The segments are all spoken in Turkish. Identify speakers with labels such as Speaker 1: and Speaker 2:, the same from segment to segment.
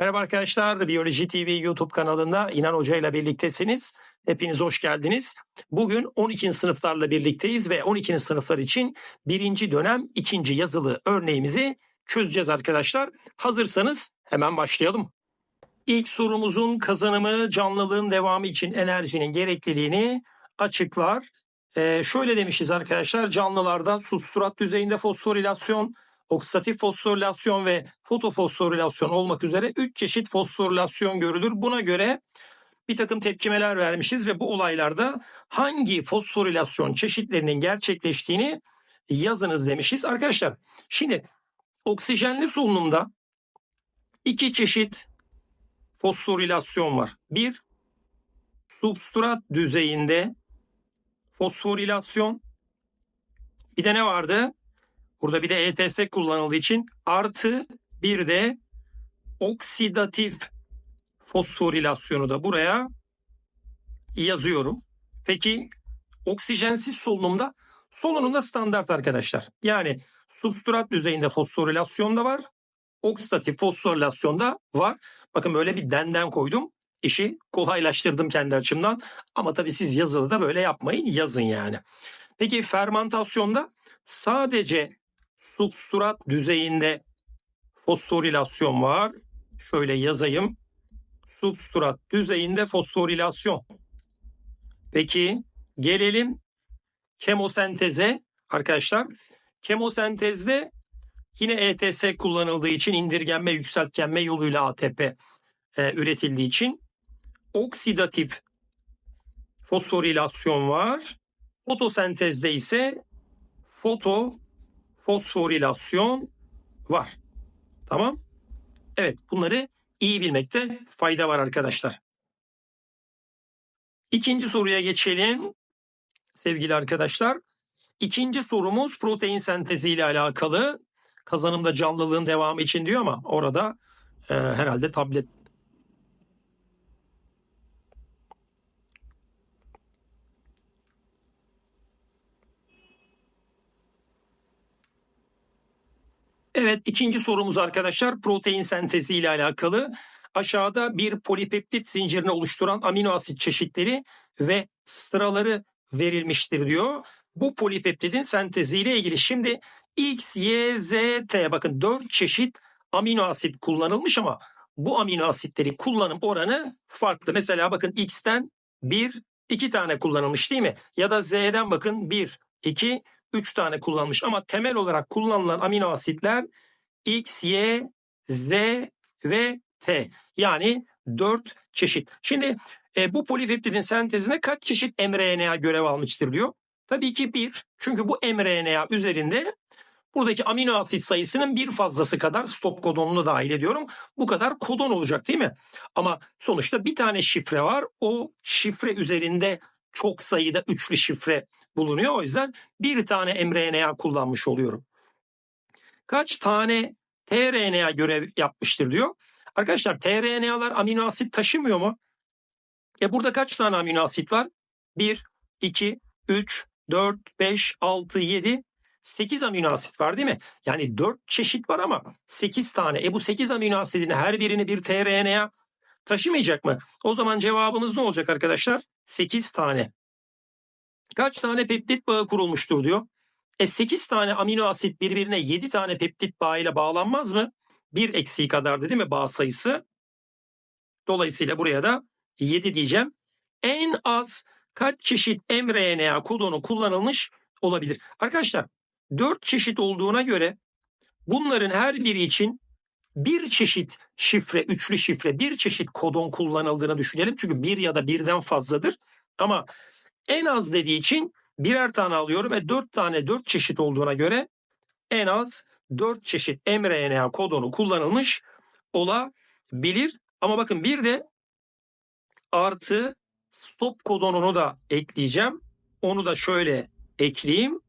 Speaker 1: Merhaba arkadaşlar, Biyoloji TV YouTube kanalında İnan Hoca ile birliktesiniz. Hepiniz hoş geldiniz. Bugün 12. sınıflarla birlikteyiz ve 12. sınıflar için birinci dönem ikinci yazılı örneğimizi çözeceğiz arkadaşlar. Hazırsanız hemen başlayalım. İlk sorumuzun kazanımı canlılığın devamı için enerjinin gerekliliğini açıklar. Ee, şöyle demişiz arkadaşlar canlılarda substrat düzeyinde fosforilasyon, oksidatif fosforilasyon ve fotofosforilasyon olmak üzere 3 çeşit fosforilasyon görülür. Buna göre bir takım tepkimeler vermişiz ve bu olaylarda hangi fosforilasyon çeşitlerinin gerçekleştiğini yazınız demişiz. Arkadaşlar şimdi oksijenli solunumda iki çeşit fosforilasyon var. Bir substrat düzeyinde fosforilasyon bir de ne vardı? Burada bir de ETS kullanıldığı için artı bir de oksidatif fosforilasyonu da buraya yazıyorum. Peki oksijensiz solunumda solunumda standart arkadaşlar. Yani substrat düzeyinde fosforilasyon da var. Oksidatif fosforilasyon da var. Bakın böyle bir denden koydum. İşi kolaylaştırdım kendi açımdan. Ama tabii siz yazılı böyle yapmayın. Yazın yani. Peki fermentasyonda sadece substrat düzeyinde fosforilasyon var. Şöyle yazayım. Substrat düzeyinde fosforilasyon. Peki gelelim kemosenteze arkadaşlar. Kemosentezde yine ETS kullanıldığı için indirgenme yükseltgenme yoluyla ATP e, üretildiği için oksidatif fosforilasyon var. Fotosentezde ise foto fosforilasyon var. Tamam? Evet bunları iyi bilmekte fayda var arkadaşlar. İkinci soruya geçelim sevgili arkadaşlar. İkinci sorumuz protein sentezi ile alakalı. Kazanımda canlılığın devamı için diyor ama orada e, herhalde tablet Evet ikinci sorumuz arkadaşlar protein sentezi ile alakalı. Aşağıda bir polipeptit zincirini oluşturan amino asit çeşitleri ve sıraları verilmiştir diyor. Bu polipeptidin sentezi ile ilgili şimdi X, Y, Z, T bakın 4 çeşit amino asit kullanılmış ama bu amino asitleri kullanım oranı farklı. Mesela bakın X'ten 1, 2 tane kullanılmış değil mi? Ya da Z'den bakın 1, 2, 3 tane kullanmış ama temel olarak kullanılan amino asitler X, Y, Z ve T. Yani 4 çeşit. Şimdi e, bu polipeptidin sentezine kaç çeşit mRNA görev almıştır diyor. Tabii ki bir. Çünkü bu mRNA üzerinde buradaki amino asit sayısının bir fazlası kadar stop kodonunu dahil ediyorum. Bu kadar kodon olacak değil mi? Ama sonuçta bir tane şifre var. O şifre üzerinde çok sayıda üçlü şifre bulunuyor. O yüzden bir tane mRNA kullanmış oluyorum. Kaç tane tRNA görev yapmıştır diyor. Arkadaşlar tRNA'lar amino asit taşımıyor mu? E burada kaç tane amino asit var? 1, 2, 3, 4, 5, 6, 7, 8 amino asit var değil mi? Yani 4 çeşit var ama 8 tane. E bu 8 amino asidin her birini bir tRNA taşımayacak mı? O zaman cevabımız ne olacak arkadaşlar? 8 tane. Kaç tane peptit bağı kurulmuştur diyor. E 8 tane amino asit birbirine 7 tane peptit bağıyla bağlanmaz mı? Bir eksiği kadardı değil mi bağ sayısı? Dolayısıyla buraya da 7 diyeceğim. En az kaç çeşit mRNA kodonu kullanılmış olabilir? Arkadaşlar 4 çeşit olduğuna göre bunların her biri için bir çeşit şifre, üçlü şifre, bir çeşit kodon kullanıldığını düşünelim. Çünkü bir ya da birden fazladır. Ama en az dediği için birer tane alıyorum ve dört tane dört çeşit olduğuna göre en az dört çeşit mRNA kodonu kullanılmış olabilir. Ama bakın bir de artı stop kodonunu da ekleyeceğim. Onu da şöyle ekleyeyim.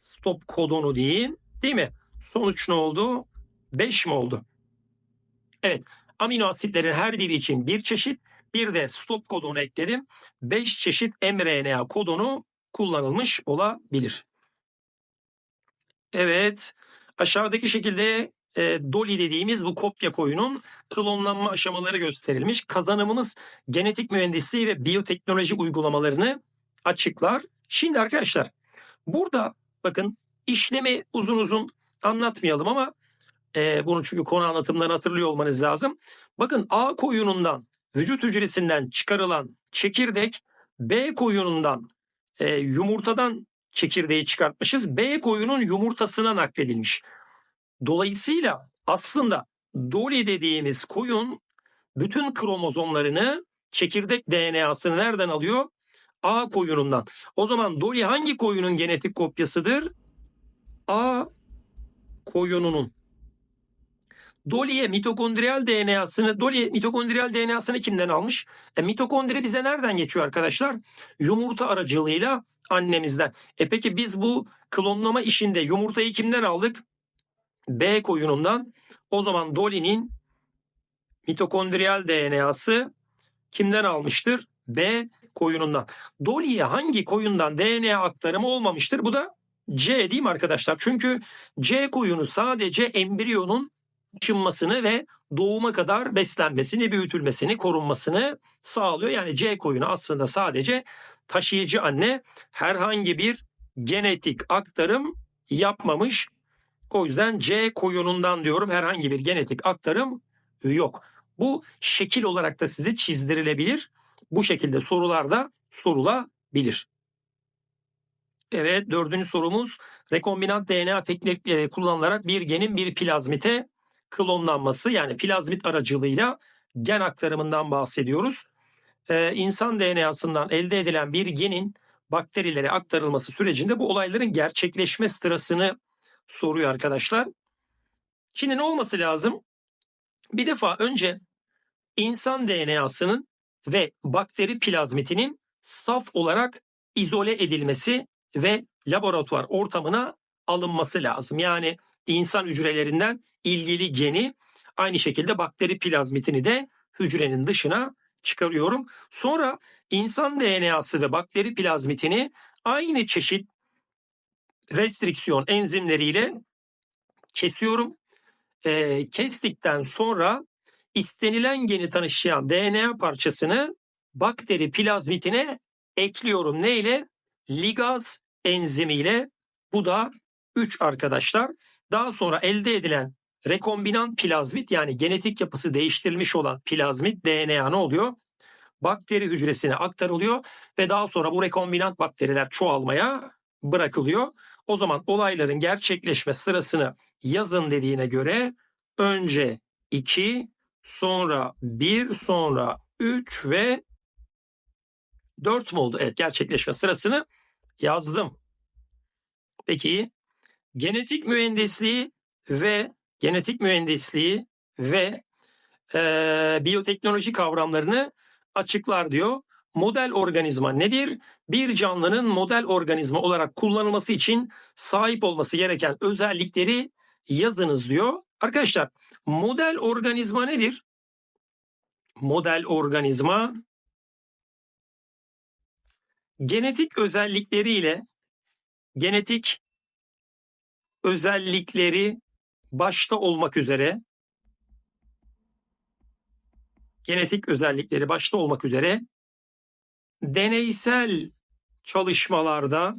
Speaker 1: Stop kodonu diyeyim. Değil mi? Sonuç ne oldu? 5 mi oldu? Evet. Amino asitlerin her biri için bir çeşit bir de stop kodonu ekledim. 5 çeşit mRNA kodonu kullanılmış olabilir. Evet. Aşağıdaki şekilde e, Dolly dediğimiz bu kopya koyunun klonlanma aşamaları gösterilmiş. Kazanımımız genetik mühendisliği ve biyoteknoloji uygulamalarını açıklar. Şimdi arkadaşlar burada bakın işlemi uzun uzun anlatmayalım ama e, bunu çünkü konu anlatımlarını hatırlıyor olmanız lazım. Bakın A koyunundan vücut hücresinden çıkarılan çekirdek B koyunundan e, yumurtadan çekirdeği çıkartmışız. B koyunun yumurtasına nakledilmiş. Dolayısıyla aslında Dolly dediğimiz koyun bütün kromozomlarını çekirdek DNA'sını nereden alıyor? A koyunundan. O zaman Dolly hangi koyunun genetik kopyasıdır? A koyununun. Dolly'e mitokondriyal DNA'sını, Dolly mitokondriyal DNA'sını kimden almış? E, mitokondri bize nereden geçiyor arkadaşlar? Yumurta aracılığıyla annemizden. E peki biz bu klonlama işinde yumurtayı kimden aldık? B koyunundan. O zaman Dolly'nin mitokondriyal DNA'sı kimden almıştır? B koyunundan. Dolly'ye hangi koyundan DNA aktarımı olmamıştır? Bu da C değil mi arkadaşlar? Çünkü C koyunu sadece embriyonun taşınmasını ve doğuma kadar beslenmesini, büyütülmesini, korunmasını sağlıyor. Yani C koyunu aslında sadece taşıyıcı anne herhangi bir genetik aktarım yapmamış. O yüzden C koyunundan diyorum herhangi bir genetik aktarım yok. Bu şekil olarak da size çizdirilebilir. Bu şekilde sorularda sorulabilir. Evet dördüncü sorumuz rekombinant DNA teknikleri kullanılarak bir genin bir plazmite klonlanması yani plazmit aracılığıyla gen aktarımından bahsediyoruz. Ee, insan DNA'sından elde edilen bir genin bakterilere aktarılması sürecinde bu olayların gerçekleşme sırasını soruyor arkadaşlar. Şimdi ne olması lazım? Bir defa önce insan DNA'sının ve bakteri plazmitinin saf olarak izole edilmesi ve laboratuvar ortamına alınması lazım. Yani insan hücrelerinden ilgili geni aynı şekilde bakteri plazmitini de hücrenin dışına çıkarıyorum. Sonra insan DNA'sı ve bakteri plazmitini aynı çeşit restriksiyon enzimleriyle kesiyorum. E, kestikten sonra istenilen geni tanışan DNA parçasını bakteri plazmitine ekliyorum. Ne ile? Ligaz enzimiyle. Bu da 3 arkadaşlar. Daha sonra elde edilen rekombinant plazmit yani genetik yapısı değiştirilmiş olan plazmit DNA ne oluyor? Bakteri hücresine aktarılıyor ve daha sonra bu rekombinant bakteriler çoğalmaya bırakılıyor. O zaman olayların gerçekleşme sırasını yazın dediğine göre önce 2, sonra 1, sonra 3 ve 4 mu oldu? Evet gerçekleşme sırasını yazdım. Peki genetik mühendisliği ve genetik mühendisliği ve e, biyoteknoloji kavramlarını açıklar diyor. Model organizma nedir? Bir canlının model organizma olarak kullanılması için sahip olması gereken özellikleri yazınız diyor. Arkadaşlar model organizma nedir? Model organizma genetik özellikleriyle genetik özellikleri başta olmak üzere genetik özellikleri başta olmak üzere deneysel çalışmalarda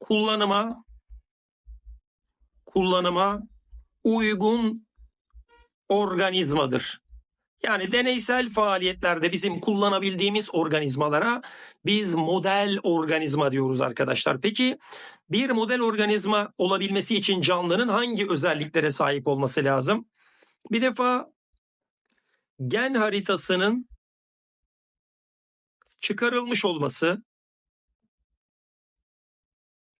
Speaker 1: kullanıma kullanıma uygun organizmadır. Yani deneysel faaliyetlerde bizim kullanabildiğimiz organizmalara biz model organizma diyoruz arkadaşlar. Peki bir model organizma olabilmesi için canlının hangi özelliklere sahip olması lazım? Bir defa gen haritasının çıkarılmış olması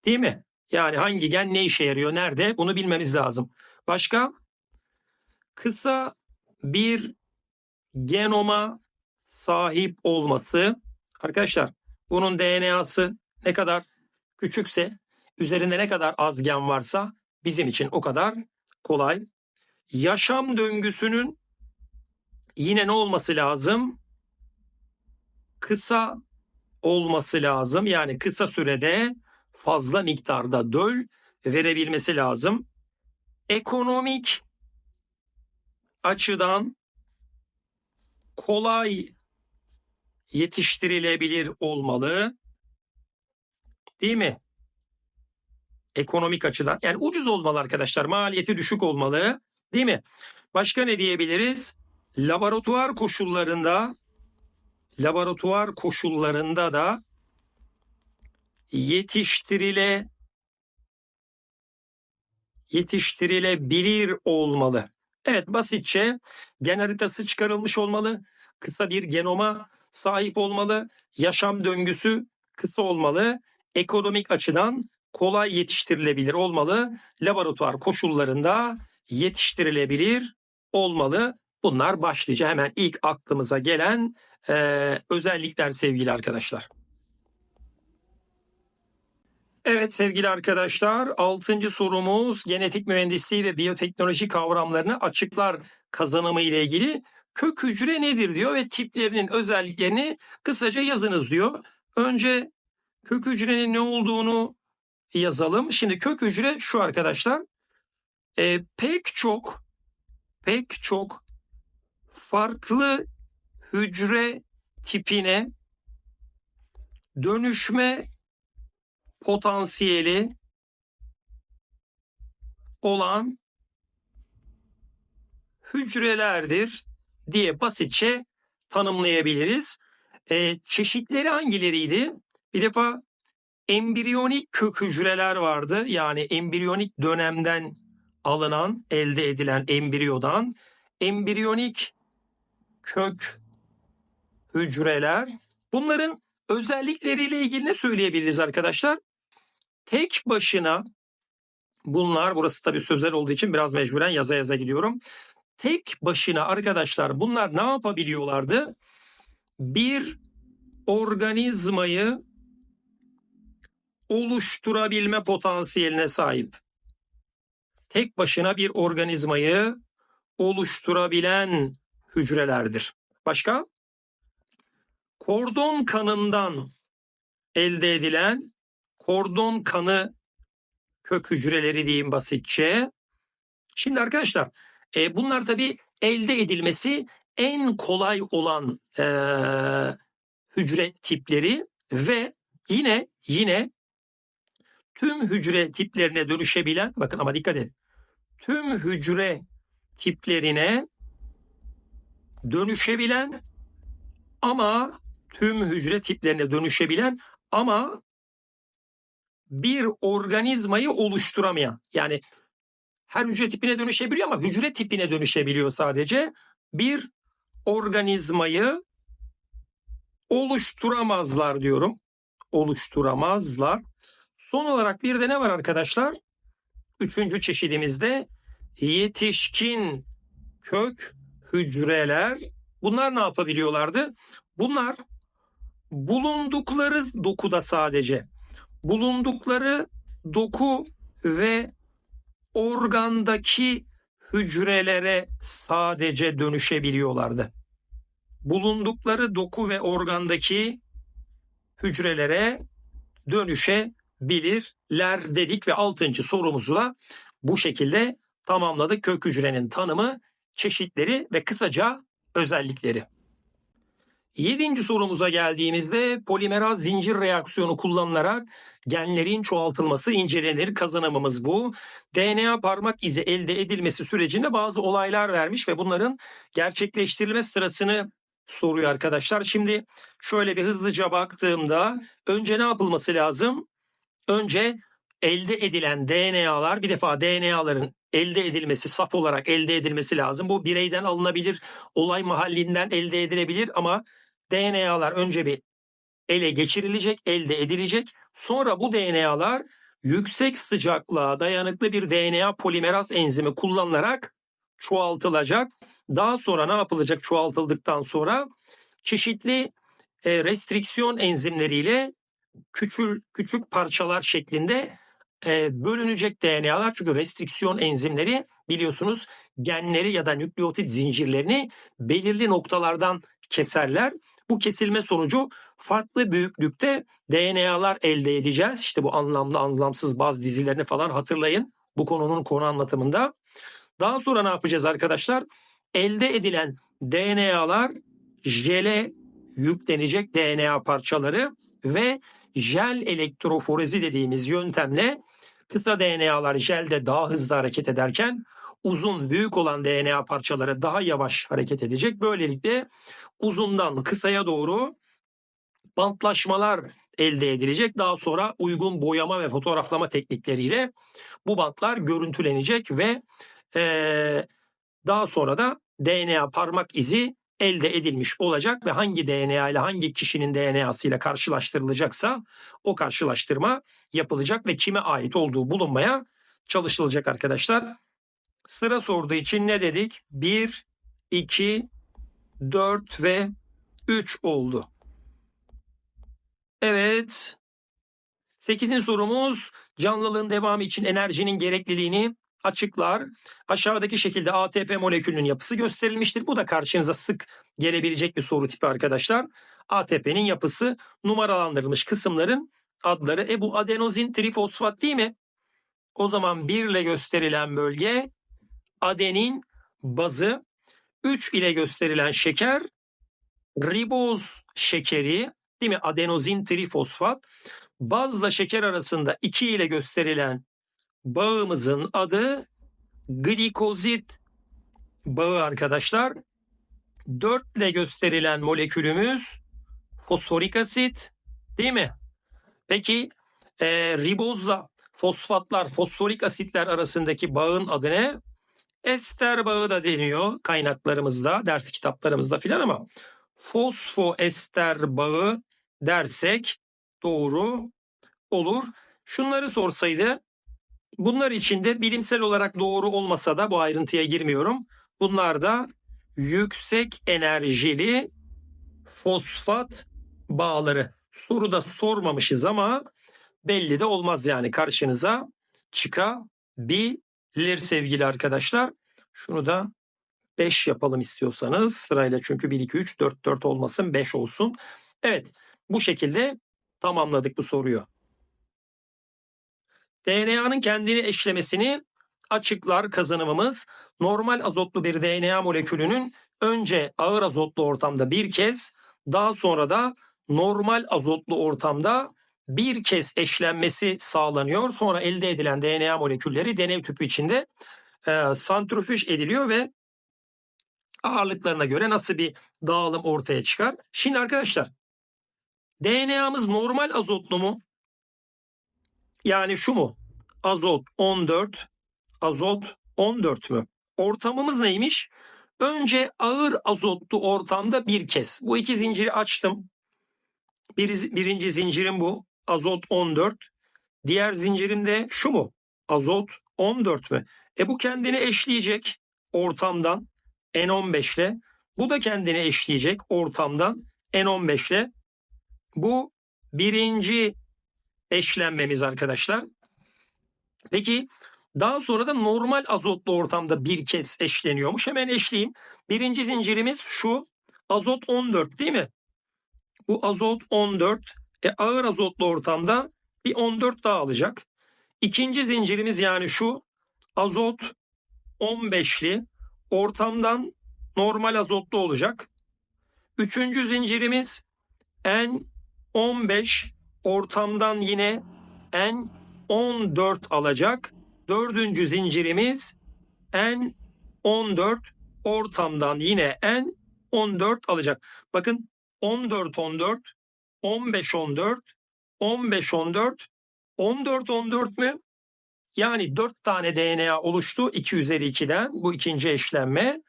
Speaker 1: değil mi? Yani hangi gen ne işe yarıyor, nerede bunu bilmemiz lazım. Başka? Kısa bir genoma sahip olması. Arkadaşlar bunun DNA'sı ne kadar küçükse, üzerinde ne kadar az gen varsa bizim için o kadar kolay. Yaşam döngüsünün yine ne olması lazım? Kısa olması lazım. Yani kısa sürede fazla miktarda döl verebilmesi lazım. ekonomik açıdan kolay yetiştirilebilir olmalı. Değil mi? Ekonomik açıdan. Yani ucuz olmalı arkadaşlar. Maliyeti düşük olmalı. Değil mi? Başka ne diyebiliriz? Laboratuvar koşullarında laboratuvar koşullarında da yetiştirile yetiştirilebilir olmalı. Evet basitçe gen haritası çıkarılmış olmalı. Kısa bir genoma sahip olmalı. Yaşam döngüsü kısa olmalı. Ekonomik açıdan kolay yetiştirilebilir olmalı. Laboratuvar koşullarında yetiştirilebilir olmalı. Bunlar başlıca hemen ilk aklımıza gelen e, özellikler sevgili arkadaşlar. Evet sevgili arkadaşlar 6. sorumuz genetik mühendisliği ve biyoteknoloji kavramlarını açıklar kazanımı ile ilgili kök hücre nedir diyor ve tiplerinin özelliklerini kısaca yazınız diyor. Önce kök hücrenin ne olduğunu yazalım. Şimdi kök hücre şu arkadaşlar e, pek çok pek çok farklı hücre tipine dönüşme potansiyeli olan hücrelerdir diye basitçe tanımlayabiliriz. E, çeşitleri hangileriydi? Bir defa embriyonik kök hücreler vardı. Yani embriyonik dönemden alınan, elde edilen embriyodan embriyonik kök hücreler. Bunların özellikleriyle ilgili ne söyleyebiliriz arkadaşlar? Tek başına bunlar, burası tabii sözel olduğu için biraz mecburen yaza yaza gidiyorum. Tek başına arkadaşlar bunlar ne yapabiliyorlardı? Bir organizmayı oluşturabilme potansiyeline sahip. Tek başına bir organizmayı oluşturabilen hücrelerdir. Başka? Kordon kanından elde edilen kordon kanı kök hücreleri diyeyim basitçe. Şimdi arkadaşlar e, bunlar tabi elde edilmesi en kolay olan e, hücre tipleri ve yine yine tüm hücre tiplerine dönüşebilen bakın ama dikkat edin tüm hücre tiplerine dönüşebilen ama tüm hücre tiplerine dönüşebilen ama bir organizmayı oluşturamayan yani her hücre tipine dönüşebiliyor ama hücre tipine dönüşebiliyor sadece. Bir organizmayı oluşturamazlar diyorum. Oluşturamazlar. Son olarak bir de ne var arkadaşlar? Üçüncü çeşidimizde yetişkin kök hücreler. Bunlar ne yapabiliyorlardı? Bunlar bulundukları dokuda sadece bulundukları doku ve organdaki hücrelere sadece dönüşebiliyorlardı. Bulundukları doku ve organdaki hücrelere dönüşebilirler dedik ve altıncı sorumuzu da bu şekilde tamamladık. Kök hücrenin tanımı, çeşitleri ve kısaca özellikleri. Yedinci sorumuza geldiğimizde polimeraz zincir reaksiyonu kullanılarak genlerin çoğaltılması incelenir. Kazanımımız bu. DNA parmak izi elde edilmesi sürecinde bazı olaylar vermiş ve bunların gerçekleştirilme sırasını soruyor arkadaşlar. Şimdi şöyle bir hızlıca baktığımda önce ne yapılması lazım? Önce elde edilen DNA'lar bir defa DNA'ların elde edilmesi, saf olarak elde edilmesi lazım. Bu bireyden alınabilir, olay mahallinden elde edilebilir ama DNA'lar önce bir ele geçirilecek, elde edilecek. Sonra bu DNA'lar yüksek sıcaklığa dayanıklı bir DNA polimeraz enzimi kullanılarak çoğaltılacak. Daha sonra ne yapılacak çoğaltıldıktan sonra? Çeşitli e, restriksiyon enzimleriyle küçük küçük parçalar şeklinde e, bölünecek DNA'lar çünkü restriksiyon enzimleri biliyorsunuz genleri ya da nükleotit zincirlerini belirli noktalardan keserler. Bu kesilme sonucu farklı büyüklükte DNA'lar elde edeceğiz. İşte bu anlamlı anlamsız baz dizilerini falan hatırlayın. bu konunun konu anlatımında. Daha sonra ne yapacağız arkadaşlar? Elde edilen DNA'lar jele yüklenecek DNA parçaları ve jel elektroforezi dediğimiz yöntemle kısa DNA'lar jelde daha hızlı hareket ederken uzun büyük olan DNA parçaları daha yavaş hareket edecek. Böylelikle uzundan kısaya doğru bantlaşmalar elde edilecek. Daha sonra uygun boyama ve fotoğraflama teknikleriyle bu bantlar görüntülenecek ve eee, daha sonra da DNA parmak izi elde edilmiş olacak ve hangi DNA ile hangi kişinin DNA'sı ile karşılaştırılacaksa o karşılaştırma yapılacak ve kime ait olduğu bulunmaya çalışılacak arkadaşlar. Sıra sorduğu için ne dedik? 1, 2, 4 ve 3 oldu. Evet. 8. sorumuz canlılığın devamı için enerjinin gerekliliğini açıklar. Aşağıdaki şekilde ATP molekülünün yapısı gösterilmiştir. Bu da karşınıza sık gelebilecek bir soru tipi arkadaşlar. ATP'nin yapısı numaralandırılmış kısımların adları. E bu adenozin trifosfat değil mi? O zaman 1 ile gösterilen bölge adenin bazı, 3 ile gösterilen şeker riboz şekeri değil mi? Adenozin trifosfat. Bazla şeker arasında 2 ile gösterilen bağımızın adı glikozit bağı arkadaşlar. 4 ile gösterilen molekülümüz fosforik asit değil mi? Peki e, ribozla fosfatlar, fosforik asitler arasındaki bağın adı ne? Ester bağı da deniyor kaynaklarımızda, ders kitaplarımızda filan ama fosfoester bağı dersek doğru olur. Şunları sorsaydı bunlar içinde bilimsel olarak doğru olmasa da bu ayrıntıya girmiyorum. Bunlar da yüksek enerjili fosfat bağları. Soruda sormamışız ama belli de olmaz yani karşınıza çıkabilir sevgili arkadaşlar. Şunu da 5 yapalım istiyorsanız sırayla çünkü 1 2 3 4 4 olmasın 5 olsun. Evet bu şekilde tamamladık bu soruyu. DNA'nın kendini eşlemesini açıklar kazanımımız. Normal azotlu bir DNA molekülünün önce ağır azotlu ortamda bir kez daha sonra da normal azotlu ortamda bir kez eşlenmesi sağlanıyor. Sonra elde edilen DNA molekülleri deney tüpü içinde e, santrifüj ediliyor ve ağırlıklarına göre nasıl bir dağılım ortaya çıkar. Şimdi arkadaşlar DNA'mız normal azotlu mu? Yani şu mu? Azot 14, azot 14 mü? Ortamımız neymiş? Önce ağır azotlu ortamda bir kez. Bu iki zinciri açtım. Bir, birinci zincirim bu. Azot 14. Diğer zincirim de şu mu? Azot 14 mü? E bu kendini eşleyecek ortamdan N15 ile. Bu da kendini eşleyecek ortamdan N15 ile. Bu birinci eşlenmemiz arkadaşlar. Peki daha sonra da normal azotlu ortamda bir kez eşleniyormuş. Hemen eşleyeyim. Birinci zincirimiz şu. Azot 14 değil mi? Bu azot 14. E ağır azotlu ortamda bir 14 daha alacak. İkinci zincirimiz yani şu. Azot 15'li ortamdan normal azotlu olacak. Üçüncü zincirimiz N15 ortamdan yine N14 alacak. Dördüncü zincirimiz N14 ortamdan yine N14 alacak. Bakın 14 14 15 14 15 14 14 14 mü? Yani 4 tane DNA oluştu 2 üzeri 2'den bu ikinci eşlenme.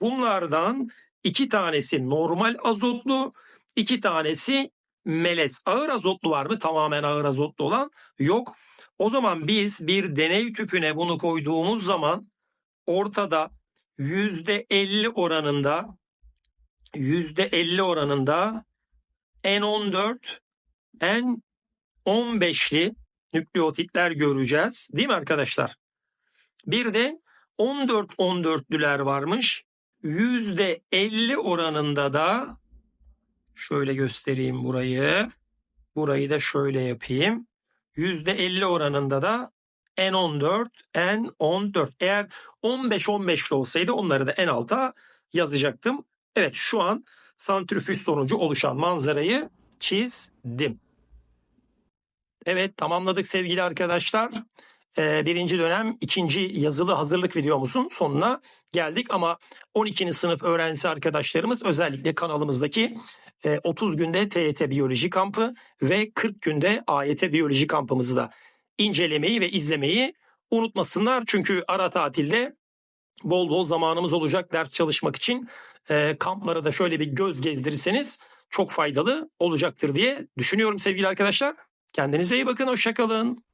Speaker 1: Bunlardan 2 tanesi normal azotlu, 2 tanesi melez. Ağır azotlu var mı? Tamamen ağır azotlu olan yok. O zaman biz bir deney tüpüne bunu koyduğumuz zaman ortada %50 oranında %50 oranında N14 N15'li nükleotitler göreceğiz. Değil mi arkadaşlar? Bir de 14-14'lüler varmış. %50 oranında da şöyle göstereyim burayı. Burayı da şöyle yapayım. %50 oranında da N14, N14. Eğer 15-15'li olsaydı onları da en alta yazacaktım. Evet şu an santrifüj sonucu oluşan manzarayı çizdim. Evet tamamladık sevgili arkadaşlar. Ee, birinci dönem ikinci yazılı hazırlık videomuzun sonuna geldik ama 12. sınıf öğrencisi arkadaşlarımız özellikle kanalımızdaki 30 günde TYT biyoloji kampı ve 40 günde AYT biyoloji kampımızı da incelemeyi ve izlemeyi unutmasınlar. Çünkü ara tatilde bol bol zamanımız olacak ders çalışmak için. E, kamplara da şöyle bir göz gezdirirseniz çok faydalı olacaktır diye düşünüyorum sevgili arkadaşlar. Kendinize iyi bakın, hoşçakalın.